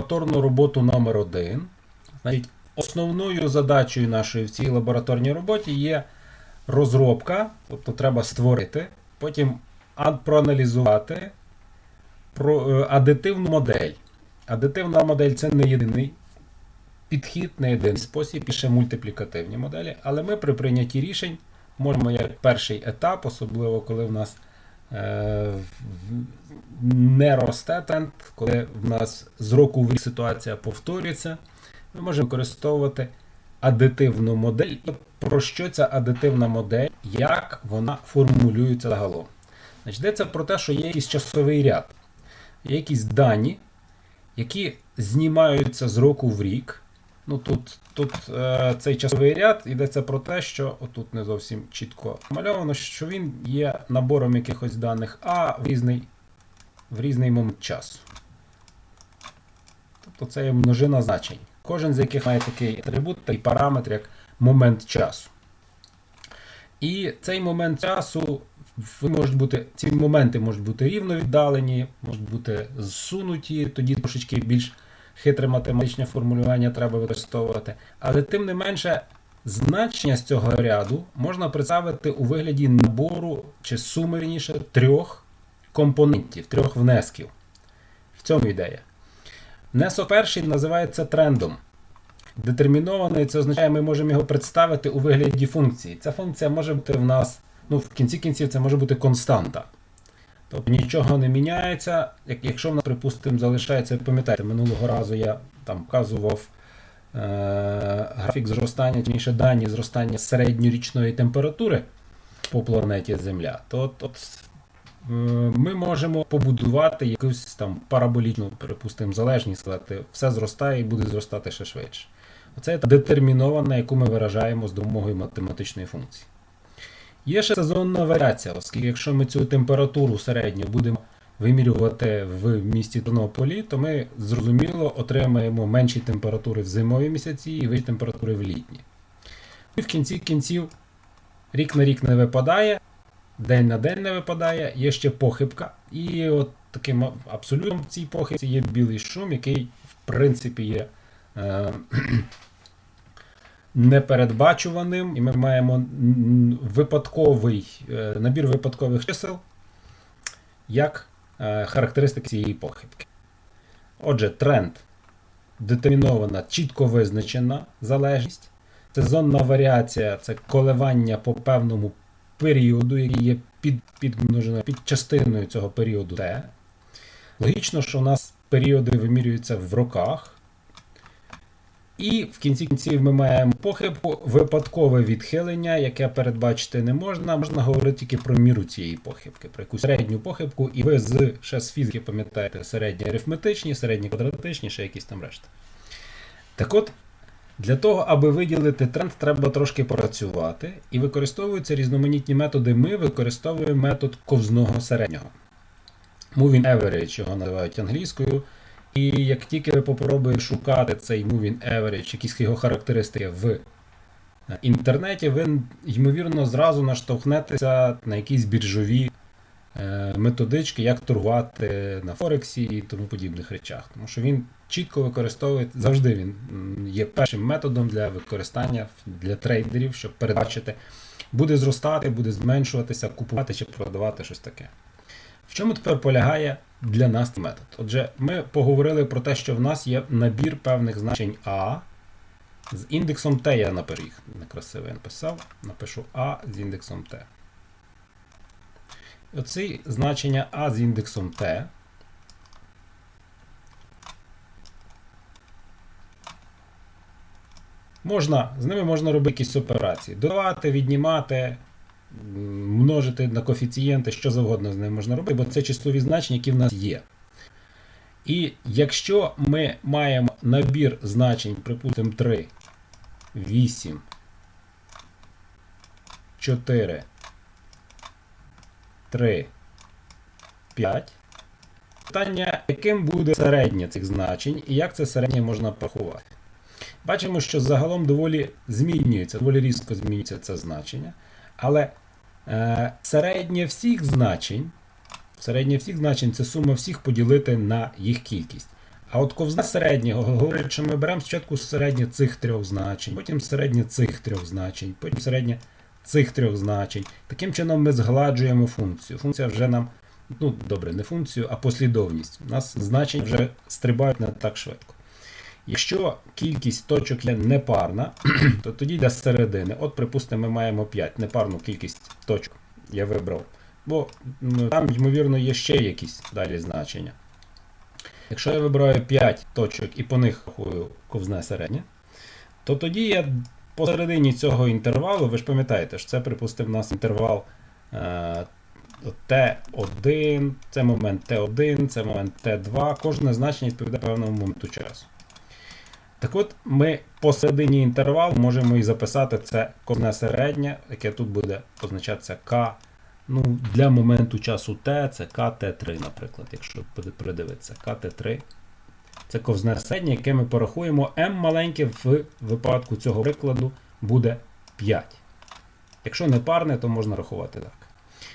лабораторну роботу номер 1 Значить, основною задачею нашої в цій лабораторній роботі є розробка, тобто треба створити, потім проаналізувати про е, адитивну модель. Адитивна модель це не єдиний підхід, не єдиний спосіб, і ще мультиплікативні моделі. Але ми при прийнятті рішень можемо як перший етап, особливо коли в нас не росте тренд, коли в нас з року в рік ситуація повторюється, ми можемо використовувати адитивну модель. Про що ця адитивна модель, як вона формулюється загалом? Значить, йдеться про те, що є якийсь часовий ряд, є якісь дані, які знімаються з року в рік. Ну тут, тут е, цей часовий ряд йдеться про те, що отут не зовсім чітко намальовано, що він є набором якихось даних А в різний, в різний момент часу. Тобто це є множина значень. Кожен з яких має такий атрибут, такий параметр, як момент часу. І цей момент часу можуть бути, ці моменти можуть бути рівно віддалені, можуть бути зсунуті, тоді трошечки більш хитре математичне формулювання треба використовувати. Але тим не менше, значення з цього ряду можна представити у вигляді набору чи суми раніше трьох компонентів, трьох внесків. В цьому ідея. Внесок перший називається трендом. Детермінований це означає, ми можемо його представити у вигляді функції. Ця функція може бути в нас, ну, в кінці кінців, це може бути константа. Тобто нічого не міняється. Якщо припустимо, залишається, пам'ятаєте, минулого разу я там вказував е- графік зростання, точніше дані зростання середньорічної температури по планеті Земля, то от е, ми можемо побудувати якусь там параболічну, припустимо, залежність, сказати, все зростає і буде зростати ще швидше. Оце та детермінована, яку ми виражаємо з допомогою математичної функції. Є ще сезонна варіація, оскільки якщо ми цю температуру середню будемо вимірювати в місті Тернополі, то ми зрозуміло отримаємо менші температури в зимові місяці і вищі температури в літні. І в кінці кінців рік на рік не випадає, день на день не випадає, є ще похибка. І от таким абсолютом в цій похибці є білий шум, який в принципі є е, непередбачуваним, і ми маємо випадковий е, набір випадкових чисел як е, характеристики цієї похибки. Отже, тренд детермінована, чітко визначена залежність. Сезонна варіація це коливання по певному періоду, який є під, підмножено під частиною цього періоду Т. Логічно, що у нас періоди вимірюються в роках. І в кінці кінців ми маємо похибку, випадкове відхилення, яке передбачити не можна. Можна говорити тільки про міру цієї похибки, про якусь середню похибку, і ви з ще з фізики пам'ятаєте середні арифметичні, середні квадратичні, ще якісь там решта. Так от, для того, аби виділити тренд, треба трошки працювати. І використовуються різноманітні методи. Ми використовуємо метод ковзного середнього. Moving average його називають англійською. І як тільки ви попробуєте шукати цей moving average, якісь його характеристики в е, інтернеті, ви, ймовірно, зразу наштовхнетеся на якісь біржові е, методички, як торгувати на Форексі і тому подібних речах. Тому що він чітко використовує, завжди він є першим методом для використання для трейдерів, щоб передбачити, буде зростати, буде зменшуватися, купувати чи продавати щось таке. В чому тепер полягає для нас цей метод? Отже, ми поговорили про те, що в нас є набір певних значень А з індексом Т. Я напишу їх некрасиво я написав. Напишу А з індексом Т. Оці значення А з індексом Т. Можна, з ними можна робити якісь операції. Додавати, віднімати, множити на коефіцієнти, що завгодно з ними можна робити, бо це числові значення, які в нас є. І якщо ми маємо набір значень, припустимо 3, 8, 4, 3, 5, питання, яким буде середнє цих значень і як це середнє можна порахувати. Бачимо, що загалом доволі змінюється, доволі різко змінюється це значення. Але е, середнє всіх значень, середнє всіх значень це сума всіх поділити на їх кількість. А от ковзна середнього говорить, що ми беремо спочатку середнє цих трьох значень, потім середнє цих трьох значень, потім середнє цих трьох значень. Таким чином ми згладжуємо функцію. Функція вже нам, ну добре, не функцію, а послідовність. У нас значення вже стрибають не так швидко. Якщо кількість точок є непарна, то тоді для середини. От, припустимо, ми маємо 5 непарну кількість точок. Я вибрав. Бо там, ймовірно, є ще якісь далі значення. Якщо я вибираю 5 точок і по них рахую ковзне середнє, то тоді я посередині цього інтервалу, ви ж пам'ятаєте, що це, припустимо, у нас інтервал е, T1, це момент T1, це момент T2, кожне значення відповідає певному моменту часу. Так от, ми посередині інтервалу можемо і записати це ковзне середнє, яке тут буде позначатися К. Ну, Для моменту часу Т це КТ3, наприклад, якщо буде придивитися. КТ3. Це ковзне середнє, яке ми порахуємо. М маленьке в випадку цього прикладу буде 5. Якщо не парне, то можна рахувати так.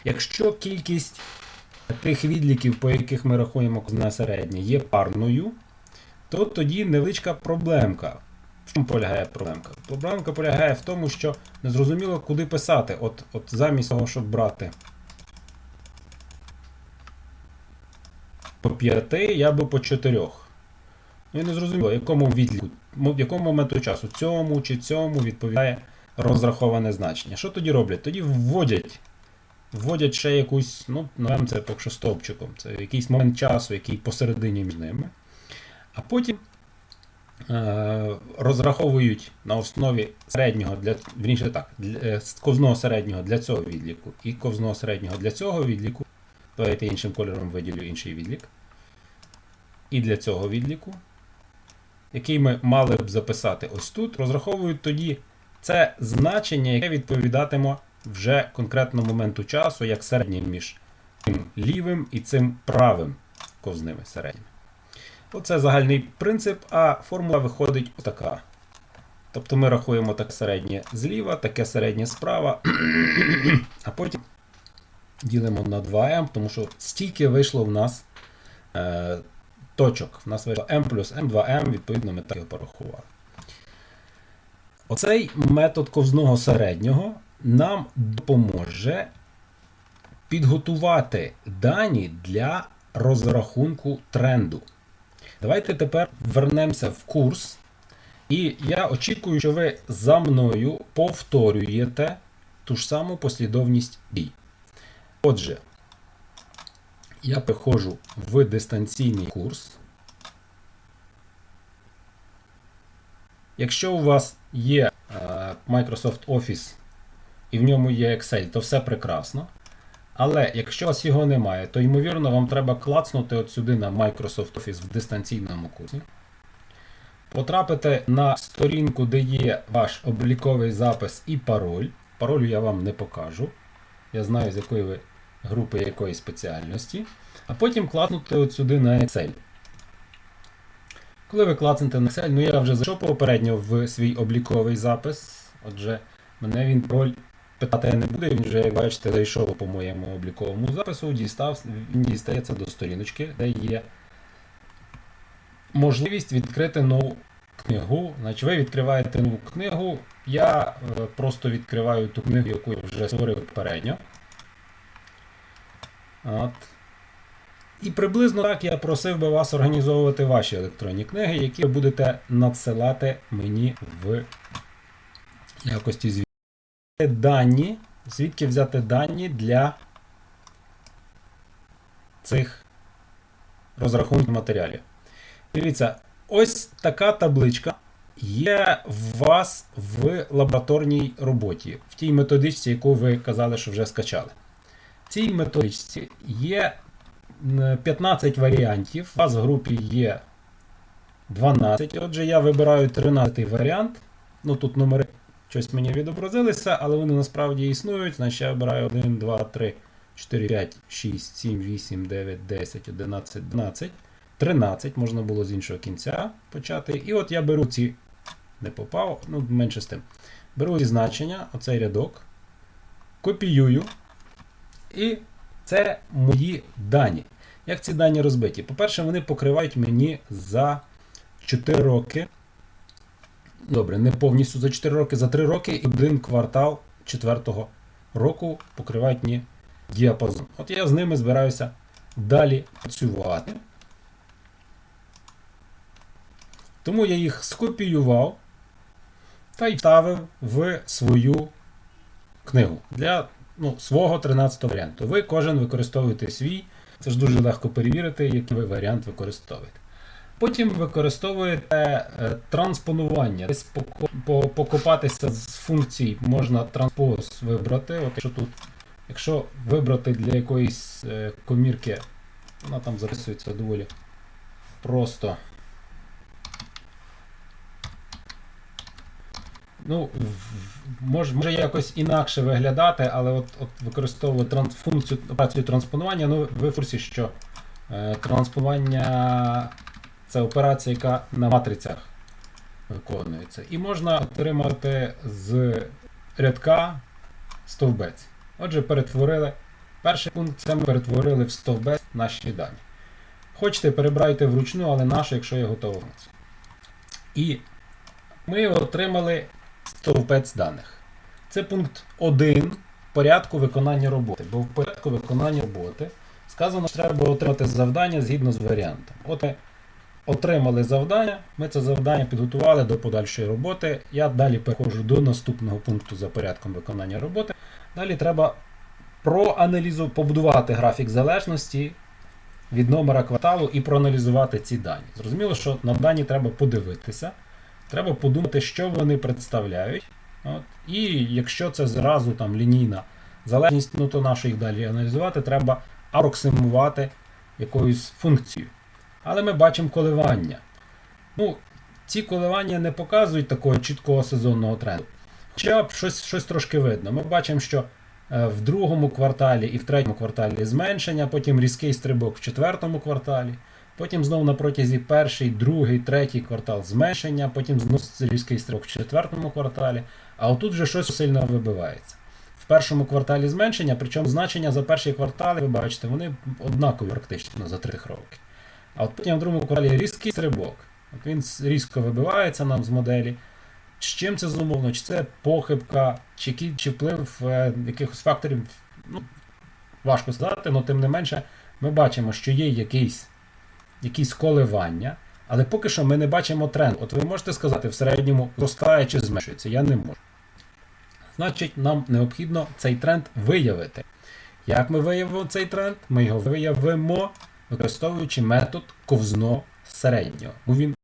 Якщо кількість тих відліків, по яких ми рахуємо ковзне середнє, є парною, то тоді невеличка проблемка. В чому полягає проблемка? Проблемка полягає в тому, що незрозуміло, куди писати. От, от замість того, щоб брати по 5, я би по 4. Ну і не зрозуміло, якому відліку, якому моменту часу, цьому чи цьому відповідає розраховане значення. Що тоді роблять? Тоді вводять вводять ще якусь, ну, це поки що стовпчиком. Це якийсь момент часу, який посередині між ними. А потім е, розраховують на основі середнього для вірніше так, для, е, ковзного середнього для цього відліку і ковзного середнього для цього відліку. Давайте іншим кольором виділю інший відлік. І для цього відліку, який ми мали б записати ось тут, розраховують тоді це значення, яке відповідатиме вже конкретно моменту часу, як середнє між цим лівим і цим правим ковзними середніми. Оце загальний принцип, а формула виходить отака. Тобто ми рахуємо так середнє зліва, таке середнє справа, а потім ділимо на 2m, тому що стільки вийшло в нас е, точок. В нас вийшло m плюс m, 2m, відповідно, ми так його порахували. Оцей метод ковзного середнього нам допоможе підготувати дані для розрахунку тренду. Давайте тепер вернемося в курс. І я очікую, що ви за мною повторюєте ту ж саму послідовність дій. Отже, я приходжу в дистанційний курс. Якщо у вас є Microsoft Office і в ньому є Excel, то все прекрасно. Але якщо у вас його немає, то ймовірно вам треба клацнути от сюди на Microsoft Office в дистанційному курсі. Потрапити на сторінку, де є ваш обліковий запис і пароль. Пароль я вам не покажу. Я знаю, з якої ви групи якої спеціальності. А потім клацнути от сюди на Excel. Коли ви клацнете на Excel, ну я вже зайшов попередньо в свій обліковий запис. Отже, мене він пароль питати не буде, він вже, як бачите, зайшов по моєму обліковому запису, дістав, він дістається до сторіночки, де є можливість відкрити нову книгу. Значить, ви відкриваєте нову книгу. Я е, просто відкриваю ту книгу, яку я вже створив попередньо. От. І приблизно так я просив би вас організовувати ваші електронні книги, які ви будете надсилати мені в якості звіту. Дані, звідки взяти дані для цих розрахунків матеріалів. Дивіться, ось така табличка є в вас в лабораторній роботі, в тій методичці, яку ви казали, що вже скачали. В цій методичці є 15 варіантів. У вас в групі є 12. Отже, я вибираю 13 варіант. Ну тут номери щось мені відобразилися, але вони насправді існують. Значить, я вибираю 1, 2, 3, 4, 5, 6, 7, 8, 9, 10, 11, 12. 13 можна було з іншого кінця почати. І от я беру ці, не попав, ну менше з тим. Беру ці значення, оцей рядок, копіюю. І це мої дані. Як ці дані розбиті? По-перше, вони покривають мені за 4 роки. Добре, не повністю за 4 роки, за 3 роки і один квартал 4 року покривають мені діапазон. От я з ними збираюся далі працювати. Тому я їх скопіював та й вставив в свою книгу для ну, свого 13 варіанту. Ви кожен використовуєте свій. Це ж дуже легко перевірити, який ви варіант використовуєте. Потім використовуєте е, транспонування. Десь покопатися з функцій можна транспоз вибрати. От якщо тут, якщо вибрати для якоїсь е, комірки, вона там записується доволі просто. Ну, може, може якось інакше виглядати, але от, от використовую транс, функцію операцію транспонування. Ну, ви в курсі, що е, транспонування це операція, яка на матрицях виконується. І можна отримати з рядка стовбець. Отже, перетворили. Перший пункт це ми перетворили в стовбець наші дані. Хочете, перебирайте вручну, але нашу, якщо є готова функція. І ми отримали стовбець даних. Це пункт 1 порядку виконання роботи. Бо в порядку виконання роботи сказано, що треба отримати завдання згідно з варіантом. От отримали завдання, ми це завдання підготували до подальшої роботи. Я далі переходжу до наступного пункту за порядком виконання роботи. Далі треба проаналізу, побудувати графік залежності від номера кварталу і проаналізувати ці дані. Зрозуміло, що на дані треба подивитися. Треба подумати, що вони представляють. От. І якщо це зразу там лінійна залежність, ну то нащо їх далі аналізувати, треба апроксимувати якоюсь функцією. Але ми бачимо коливання. Ну, ці коливання не показують такого чіткого сезонного тренду. Хоча щось, щось трошки видно. Ми бачимо, що е, в другому кварталі і в третьому кварталі зменшення, потім різкий стрибок в четвертому кварталі. Потім знову на протязі перший, другий, третій квартал зменшення, потім знову різкий стрибок в четвертому кварталі. А отут вже щось сильно вибивається. В першому кварталі зменшення, причому значення за перші квартали, ви бачите, вони однакові практично за 3 роки. А от потім в другому кварталі різкий стрибок. От він різко вибивається нам з моделі. З чим це зумовлено? Чи це похибка, чи, чи вплив е, якихось факторів, ну, важко сказати, але тим не менше, ми бачимо, що є якийсь якісь коливання, але поки що ми не бачимо тренд. От ви можете сказати, в середньому зростає чи зменшується. Я не можу. Значить, нам необхідно цей тренд виявити. Як ми виявимо цей тренд? Ми його виявимо, використовуючи метод ковзно середнього. Бо він